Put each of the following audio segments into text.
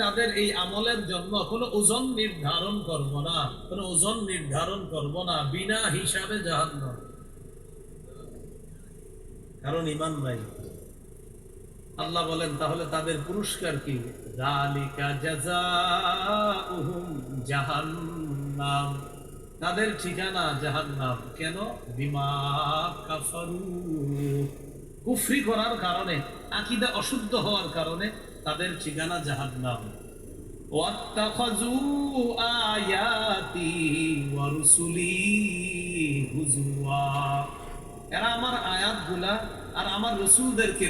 তাদের এই আমলের জন্য কোনো ওজন নির্ধারণ করব না, কোনো ওজন নির্ধারণ করব না, বিনা হিসাবে জাহান্ন কারণ ইমান নাই। আল্লাহ বলেন, তাহলে তাদের পুরস্কার কি? তাদের ঠিকানা জাহান্নাম। কেন? বিমা কুফরি করার কারণে, আকীদা অশুদ্ধ হওয়ার কারণে তাদের ঠিকানা জাহান্নাম। এরা আমার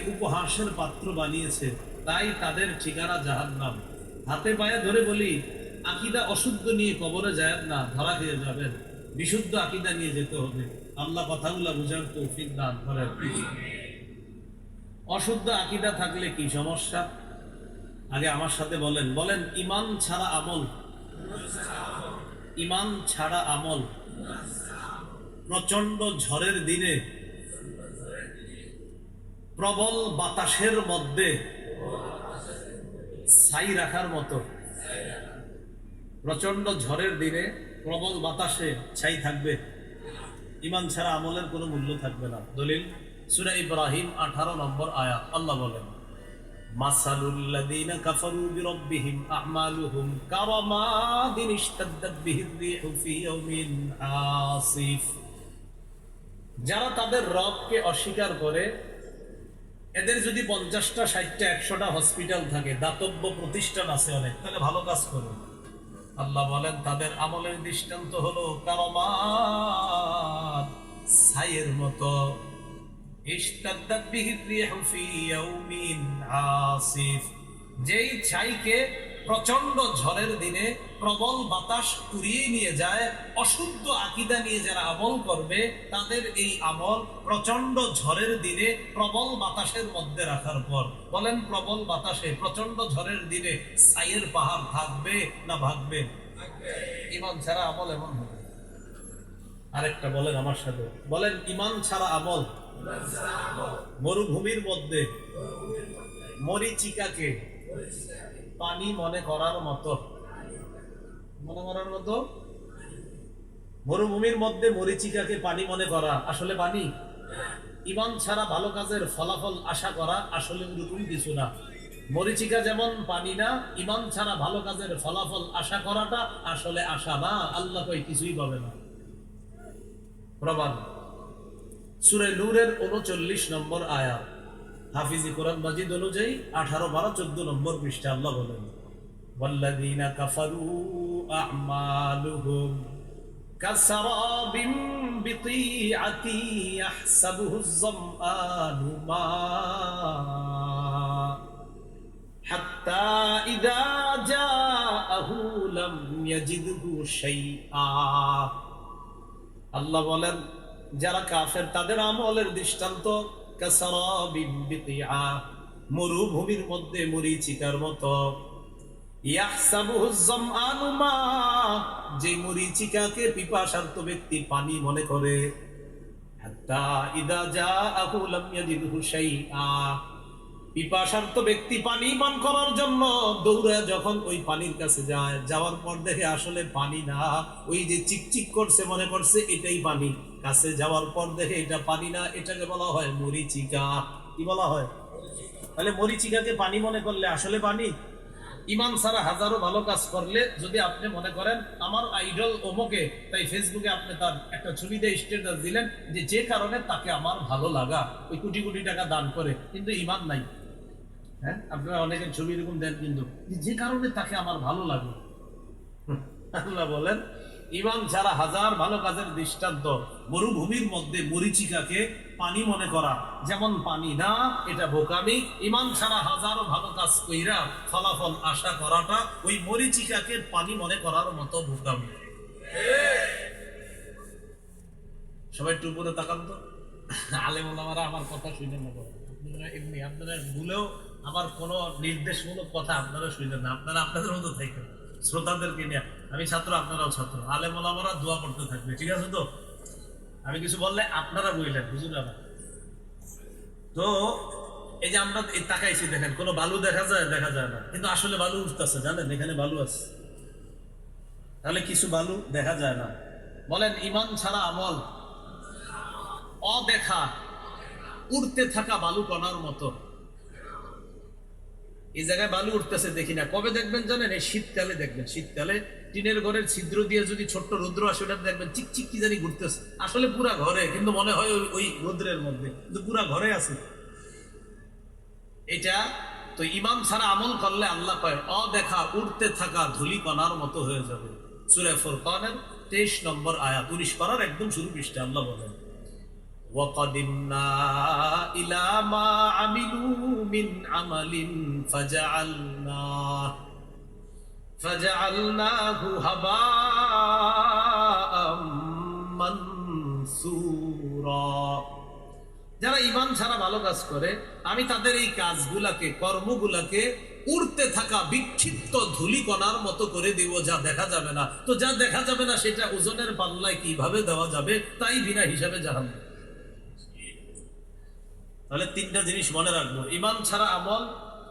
উপহাসের পাত্র বানিয়েছে, তাই তাদের ঠিকানা জাহান্নাম। হাতে পায়ে ধরে বলি, আকিদা অশুদ্ধ নিয়ে কবরে যায় না, ধরা খেয়ে যাবেন। বিশুদ্ধ আকিদা নিয়ে যেতে হবে। আল্লাহ কথাগুলা বুঝার তৌফিক দান করেন। অশুদ্ধ আকিদা থাকলে কি সমস্যা? আগে আমার সাথে বলেন। বলেন, ইমান ছাড়া আমল। ইমান ছাড়া আমল। প্রচণ্ড ঝড়ের দিনে, প্রবল বাতাসের মধ্যে ছাই রাখার মতো। প্রচণ্ড ঝড়ের দিনে, প্রবল বাতাসে ছাই থাকবে। ইমান ছাড়া আমলের কোনো মূল্য থাকবে না। দলিল, সুরা ইব্রাহিম আঠারো নম্বর আয়া আল্লাহ বলেন যারা তাদের রবকে অস্বীকার করে, এদের যদি পঞ্চাশটা, ষাটটা, একশোটা হসপিটাল থাকে, দাতব্য প্রতিষ্ঠান আছে অনেক, তাহলে ভালো কাজ করুন। আল্লাহ বলেন, তাদের আমলের দৃষ্টান্ত হলো কারমাত ছাইয়ের মতো। ইশতাদ্দাত বিহির রিহু ফি ইয়াউমিন আসিফ। যেই ছাইকে প্রচণ্ড ঝড়ের দিনে প্রবল বাতাস উড়িয়ে নিয়ে যায়, অশুদ্ধ আকিদা নিয়ে যারা আমল করবে, তাদের এই আমল প্রচণ্ড ঝড়ের দিনে প্রবল বাতাসের মধ্যে রাখার পর। বলেন প্রবল বাতাসে প্রচণ্ড ঝড়ের দিনে ছাইয়ের পাহাড় থাকবে না ভাগবে? ইমান ছাড়া আমল এমন হবে আরেকটা বলেন আমার সাথে। বলেন, ইমান ছাড়া আমল। মরুভূমির মধ্যে মরিচিকাকে পানি মনে করার মতো। মনে করার মতো? মরুভূমির মধ্যে মরিচিকাকে পানি মনে করা আসলে পানি? ইমান ছাড়া ভালো কাজের ফলাফল আশা করা আসলে ওরকম কিছু না। মরিচিকা যেমন পানি না, ইমান ছাড়া ভালো কাজের ফলাফল আশা করাটা আসলে আশা না। আল্লাহ কিছুই পাবে না। প্রমাণ সুরে নূরের উনচল্লিশ নম্বর আয়া হাফিজি কোরআন মাজিদ অনুযায়ী আঠারো বারো চোদ্দ নম্বর পৃষ্ঠা আল্লাহ বলেন والذين كفروا أعمالهم كسراب بطيعة يحسبه الظمآن ماء حتى إذا جاءه لم يجده شيئا আল্লাহ বলেন, যারা কাফের, তাদের আমলের দৃষ্টান্ত মরুভূমির মধ্যে মরিচিকার মতো। যে মরিচিকাকে পিপাসার্ত ব্যক্তি পানি মনে করে। ইদা শাইআ পিপাসার্ত ব্যক্তি পানি পান করার জন্য দৌড়ে যখন ওই পানির কাছে যায়, যাওয়ার পর দেখে আসলে পানি না। ওই যে চিকচিক করছে মনে করছে, এটাই পানি। কাছে যাওয়ার পর দেখে এটা পানি না, এটাকে বলা হয় মরিচিকা। কি বলা হয়? তাহলে মরিচিকাকে পানি মনে করলে আসলে পানি? ইমান সারা হাজারো ভালো কাজ করলে যদি আপনি মনে করেন, আমার আইডল ওমোকে তাই ফেসবুকে আপনি তার একটা ছবি দিয়ে স্টেটাস দিলেন যে যে কারণে তাকে আমার ভালো লাগা, ওই কোটি কোটি টাকা দান করে। কিন্তু ইমান নাই। হ্যাঁ? আপনারা অনেকের ছবি এরকম দেন কিন্তু যে কারণে তাকে আমার ভালো লাগে। আল্লাহ বলেন, ইমান ছাড়া হাজার ভালো কাজের দৃষ্টান্ত মরুভূমির মধ্যে মরিচিকাকে পানি মনে করা। যেমন পানি না, এটা বোকামি। ইমান ছাড়া হাজারো ভালো কাজ কইরা ফলাফল আশা করাটা ওই মরিচিকাকে পানি মনে করার মতো বোকামি। সবাই একটু উপরে তাকান তো। আলেম ওলামারা আমার কথা শুনে না আপনারা এমনি, আপনারা ভুলেও আমার কোনো নির্দেশমূলক কথা আপনারা শুনলেন না। আপনারা আপনাদের মতো থাকবেন শ্রোতাদেরকে নিয়ে। আমি ছাত্র, আপনারাও ছাত্র। আলেম ওলামারা দোয়া করতে থাকবে, ঠিক আছে তো? আমি কিছু বললে আপনারা বললেন বুঝলেন না তো এই যে আমরা তাকাইছি, দেখেন, কোনো বালু দেখা যায় দেখা যায় না। কিন্তু আসলে বালু উঠতেছে, জানেন? এখানে বালু আছে। তাহলে কিছু বালু দেখা যায় না। বলেন, ইমান ছাড়া আমল, অদেখা, উড়তে থাকা বালু কণার মতো। এই জায়গায় বালু উঠতেছে, দেখি না। কবে দেখবেন জানেন? এই শীতকালে দেখবেন। শীতকালে টিনের ঘরের ছিদ্র দিয়ে যদি ছোট্ট রৌদ্র আসে ওটা দেখবেন চিকচিক কি জানি ঘুরতেছে। আসলে পুরা ঘরে, কিন্তু মনে হয় ওই- রৌদ্রের মধ্যে, কিন্তু পুরা ঘরে আছে। এটা তো ইমাম ছাড়া আমল করলে আল্লাহ কয়, অদেখা উঠতে থাকা ধুলি কণার মতো হয়ে যাবে। সুরে ফুরকানের তেইশ নম্বর আয়াত, উনিশ করার একদম শুরু পৃষ্ঠে আল্লাহ বলেন وقدمنا إلى ما عملوا من عمل فجعلناه فجعلناه هباء منثورا যারা ইমান ছাড়া ভালো কাজ করে আমি তাদের এই কাজগুলাকে কর্মগুলাকে উড়তে থাকা বিক্ষিপ্ত ধুলিকণার মতো করে দিব যা দেখা যাবে না তো যা দেখা যাবে না সেটা ওজনের পাল্লায় কিভাবে দেওয়া যাবে তাই বিনা হিসাবে জাহান তাহলে তিনটা জিনিস মনে রাখব। ইমান ছাড়া আমল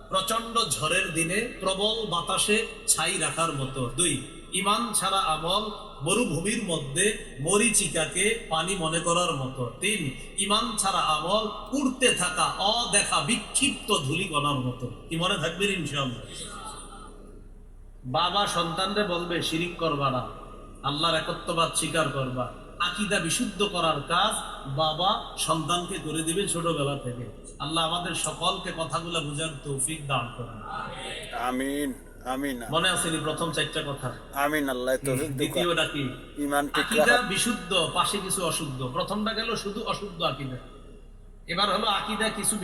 প্রচণ্ড ঝড়ের দিনে প্রবল বাতাসে ছাই রাখার মতো। দুই, ইমান ছাড়া আমল মরুভূমির মধ্যে মরিচিকাকে পানি মনে করার মতো। তিন, ইমান ছাড়া আমল উড়তে থাকা অদেখা বিক্ষিপ্ত ধুলি ধুলিকণার মতো। কি মনে থাকবে ইনশাল্লাহ বাবা সন্তানরে বলবে, শিরিক করবা না। আল্লাহর একত্ববাদ স্বীকার করবা। আকিদা বিশুদ্ধ করার কাজ বাবা সন্তানকে করে দিবে ছোটবেলা থেকে। আল্লাহ আমাদের সকলকে কথাগুলো বুঝার তৌফিক দান করেন। আমিন আমিন। মনে আসেনি প্রথম চারটা কথা? আমিন আল্লাহ তৌফিক দ্বিতীয়টা কি? আকিদা বিশুদ্ধ পাশে কিছু অশুদ্ধ। প্রথমটা গেল শুধু অশুদ্ধ আকিদা। এবার হলো আকিদা কিছু